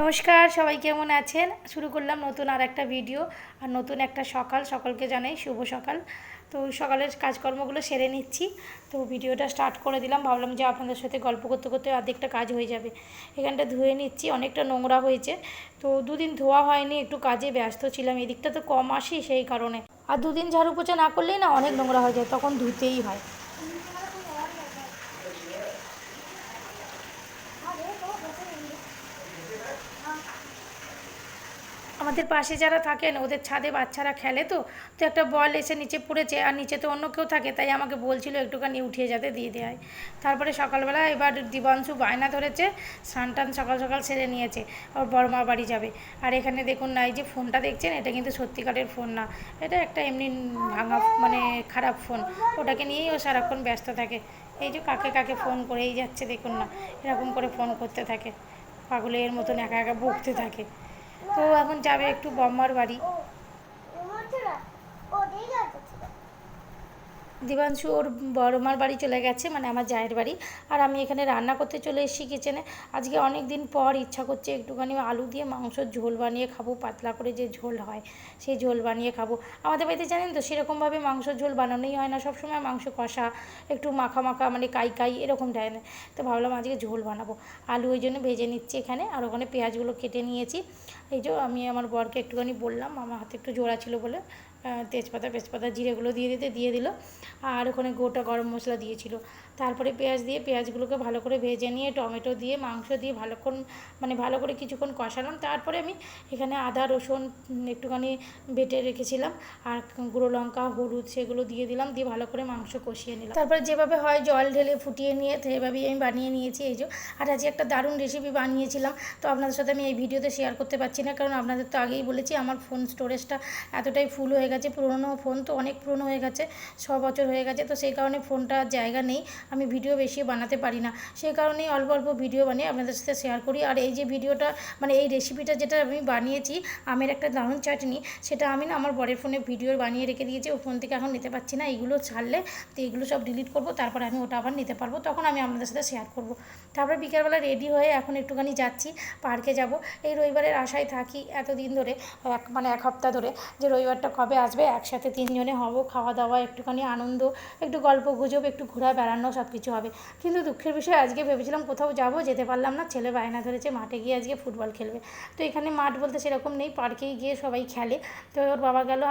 নমস্কার, সবাই কেমন আছেন? শুরু করলাম নতুন আর একটা ভিডিও আর নতুন একটা সকাল। সকলকে জানাই শুভ সকাল। তো সকালের কাজকর্মগুলো সেরে নিচ্ছি। তো ভিডিওটা স্টার্ট করে দিলাম। ভাবলাম যে আপনাদের সাথে গল্প করতে করতে অর্ধেকটা কাজ হয়ে যাবে। এখানটা ধুয়ে নিচ্ছি। অনেকটা নোংরা হয়েছে। তো দুদিন ধোয়া হয়নি। একটু কাজে ব্যস্ত ছিলাম। এদিকটা তো কম আসি সেই কারণে। আর দুদিন ঝাড়ু পোছা না করলেই না অনেক নোংরা হয়ে যায়। তখন ধুতেই হয়। আমাদের পাশে যারা থাকেন, ওদের ছাদে বাচ্চারা খেলে তো তো একটা বল এসে নিচে পড়েছে আর নিচে তো অন্য কেউ থাকে, তাই আমাকে বলছিল একটুখানি উঠিয়ে যাতে দিয়ে দেয় তারপরে সকালবেলা এবার দিবাংশু বায়না ধরেছে, স্নান টান সকাল সকাল সেরে নিয়েছে, ওর বড় বড়মা বাড়ি যাবে। আর এখানে দেখুন না, এই যে ফোনটা দেখছেন, এটা কিন্তু সত্যিকারের ফোন না, এটা একটা এমনি ভাঙা মানে খারাপ ফোন, ওটাকে নিয়েই ও সারাক্ষণ ব্যস্ত থাকে। এই যে কাকে কাকে ফোন করেই যাচ্ছে দেখুন না, এরকম করে ফোন করতে থাকে, পাগলের মতন একা একা বকতে থাকে। তো এখন যাবে একটু বম্মার বাড়ি। দিবাংশু ওর বড়মার বাড়ি চলে গেছে মানে আমার জায়ের বাড়ি। আর আমি এখানে রান্না করতে চলে এসেছি কিচেনে আজকে অনেক দিন পর ইচ্ছা করছে একটুখানি আলু দিয়ে মাংসর ঝোল বানিয়ে খাব, পাতলা করে যে ঝোল হয় সেই ঝোল বানিয়ে খাব। আমাদের বাড়িতে জানেন তো সেরকমভাবে মাংসর ঝোল বানানোই হয় না, সবসময় মাংস কষা, একটু মাখা মাখা মানে কাই কাই, এরকম না তো ভাবলাম আজকে ঝোল বানাবো। আলু ওই জন্য ভেজে নিচ্ছি এখানে, আর ওখানে পেঁয়াজগুলো কেটে নিয়েছি। এই যে আমি আমার বরকে একটুখানি বললাম, আমার হাতে একটু জোড়া ছিল বলে। তেজপাতা তেজপাতা জিরেগুলো দিয়ে দিতে, দিয়ে দিল। আর ওখানে গোটা গরম মশলা দিয়েছিল। তারপরে পেঁয়াজ দিয়ে পেঁয়াজগুলোকে ভালো করে ভেজে নিয়ে, টমেটো দিয়ে, মাংস দিয়ে ভালোক্ষণ মানে ভালো করে কিছুক্ষণ কষালাম। তারপরে আমি এখানে আদা, রসুন একটুখানি বেটে রেখেছিলাম। আর গুঁড়ো লঙ্কা, হলুদ সেগুলো দিয়ে দিলাম। দিয়ে ভালো করে মাংস কষিয়ে নিলাম। তারপরে যেভাবে হয় জল ঢেলে ফুটিয়ে নিয়ে, সেভাবেই আমি বানিয়ে নিয়েছি। এই যে, আর আজকে একটা দারুণ রেসিপি বানিয়েছিলাম। তো আপনাদের সাথে আমি এই ভিডিওতে শেয়ার করতে পারছি না। কারণ আপনাদের তো আগেই বলেছি, আমার ফোন স্টোরেজটা এতটাই ফুল হয়ে গেছে। পুরনো ফোন তো অনেক পুরনো হয়ে গেছে, ছ বছর হয়ে গেছে, তো সেই কারণে ফোনটা জায়গা নেই, আমি ভিডিও বেশি বানাতে পারি না। সেই কারণেই অল্প অল্প ভিডিও বানিয়ে আপনাদের সাথে শেয়ার করি। আর এই যে ভিডিওটা মানে এই রেসিপিটা যেটা আমি বানিয়েছি, আমের একটা দারুণ চাটনি, সেটা আমি না আমার বরের ফোনে ভিডিও বানিয়ে রেখে দিয়েছি, ও ফোন থেকে এখন নিতে পারছি না, এইগুলো ছাড়লে তো এইগুলো সব ডিলিট করব, তারপরে আমি ওটা আবার নিতে পারব, তখন আমি আপনাদের সাথে শেয়ার করব। তারপরে বিকেলবেলা রেডি হয়ে এখন একটুখানি যাচ্ছি পার্কে যাব। এই রবিবারের আশায় থাকি এতদিন ধরে, এক মানে এক হপ্তাহ ধরে, যে রবিবারটা কবে আসবে, একসাথে তিনজনে হব খাওয়া দাওয়া একটুখানি আনন্দ, একটু গল্প গুজব, একটু ঘোরা, বেড়ানো সব কিছু হবে। কিন্তু দুঃখের বিষয়, আজকে ভেবেছিলাম কোথাও যাব, যেতে পারলাম না, ছেলে বায়না ধরেছে মাঠে গিয়ে আজকে ফুটবল খেলবে। তো এখানে মাঠ বলতে সেরকম নেই, পার্কেই গিয়ে সবাই খেলে। তো ওর বাবা গেল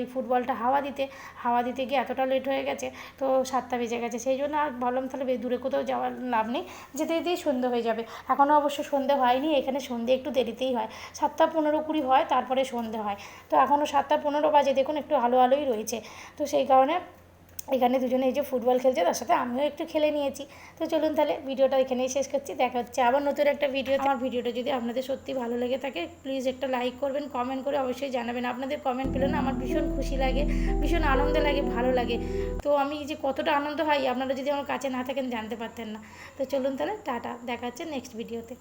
এই ফুটবলটা হাওয়া দিতে। হাওয়া দিতে গিয়ে এতটা লেট হয়ে গেছে, তো সাতটা বেজে গেছে। সেই জন্য আর ভাবলাম তাহলে দূরে কোথাও যাওয়ার লাভ নেই। যেতে যেতেই সন্ধে হয়ে যাবে। এখনও অবশ্য সন্ধে হয়নি, এখানে সন্ধে একটু দেরিতেই হয়। সাতটা পনেরো কুড়ি হয়, তারপরে সন্ধে হয়। তো এখনও সাতটা পনেরো বাজে দেখুন একটু আলো আলোই রয়েছে। তো সেই কারণে এখানে দুজনে এই যে ফুটবল খেলছে, তার সাথে আমিও একটু খেলে নিয়েছি। তো চলুন তাহলে ভিডিওটা এখানেই শেষ করছি। দেখা হচ্ছে আবার নতুন একটা ভিডিও আমার ভিডিওটা যদি আপনাদের সত্যি ভালো লেগে থাকে প্লিজ একটা লাইক করবেন কমেন্ট করে অবশ্যই জানাবেন। আপনাদের কমেন্ট পেলে না আমার ভীষণ খুশি লাগে, ভীষণ আনন্দ লাগে, ভালো লাগে। তো আমি যে কতটা আনন্দ হয়, আপনারা যদি আমার কাছে না থাকেন জানতে পারতেন না। তো চলুন তাহলে, টাটা। দেখা হচ্ছে নেক্সট ভিডিওতে